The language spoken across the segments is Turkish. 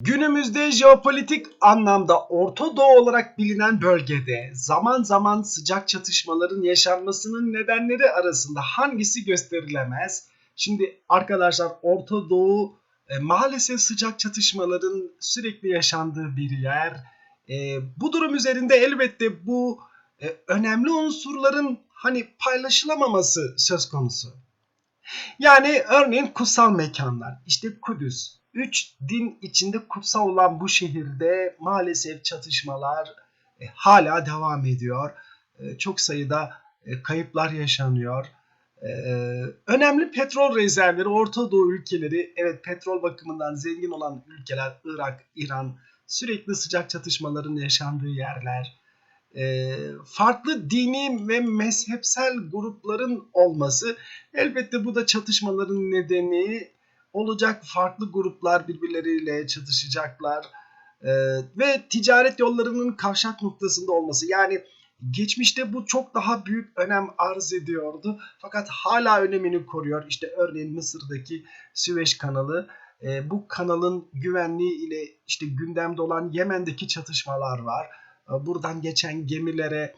Günümüzde jeopolitik anlamda Orta Doğu olarak bilinen bölgede zaman zaman sıcak çatışmaların yaşanmasının nedenleri arasında hangisi gösterilemez? Şimdi arkadaşlar Orta Doğu e, maalesef sıcak çatışmaların sürekli yaşandığı bir yer. E, bu durum üzerinde elbette bu e, önemli unsurların hani paylaşılamaması söz konusu. Yani örneğin kutsal mekanlar, işte Kudüs. Üç din içinde kutsal olan bu şehirde maalesef çatışmalar e, hala devam ediyor. E, çok sayıda e, kayıplar yaşanıyor. E, önemli petrol rezervleri Orta Doğu ülkeleri, evet petrol bakımından zengin olan ülkeler Irak, İran sürekli sıcak çatışmaların yaşandığı yerler. E, farklı dini ve mezhepsel grupların olması elbette bu da çatışmaların nedeni olacak. Farklı gruplar birbirleriyle çatışacaklar. Ee, ve ticaret yollarının kavşak noktasında olması. Yani geçmişte bu çok daha büyük önem arz ediyordu. Fakat hala önemini koruyor. İşte örneğin Mısır'daki Süveyş kanalı. Ee, bu kanalın güvenliği ile işte gündemde olan Yemen'deki çatışmalar var. Ee, buradan geçen gemilere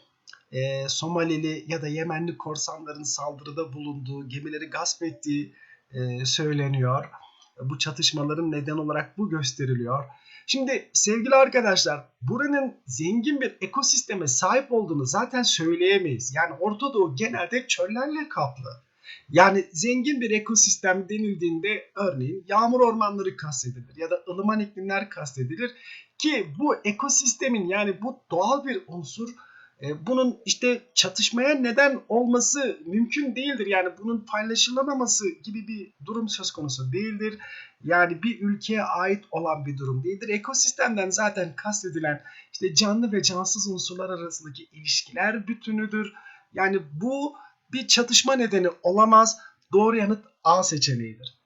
e, Somalili ya da Yemenli korsanların saldırıda bulunduğu, gemileri gasp ettiği e, söyleniyor. Bu çatışmaların neden olarak bu gösteriliyor. Şimdi sevgili arkadaşlar buranın zengin bir ekosisteme sahip olduğunu zaten söyleyemeyiz. Yani Orta Doğu genelde çöllerle kaplı. Yani zengin bir ekosistem denildiğinde örneğin yağmur ormanları kastedilir ya da ılıman iklimler kastedilir ki bu ekosistemin yani bu doğal bir unsur bunun işte çatışmaya neden olması mümkün değildir. Yani bunun paylaşılamaması gibi bir durum söz konusu değildir. Yani bir ülkeye ait olan bir durum değildir. Ekosistemden zaten kastedilen işte canlı ve cansız unsurlar arasındaki ilişkiler bütünüdür. Yani bu bir çatışma nedeni olamaz. Doğru yanıt A seçeneğidir.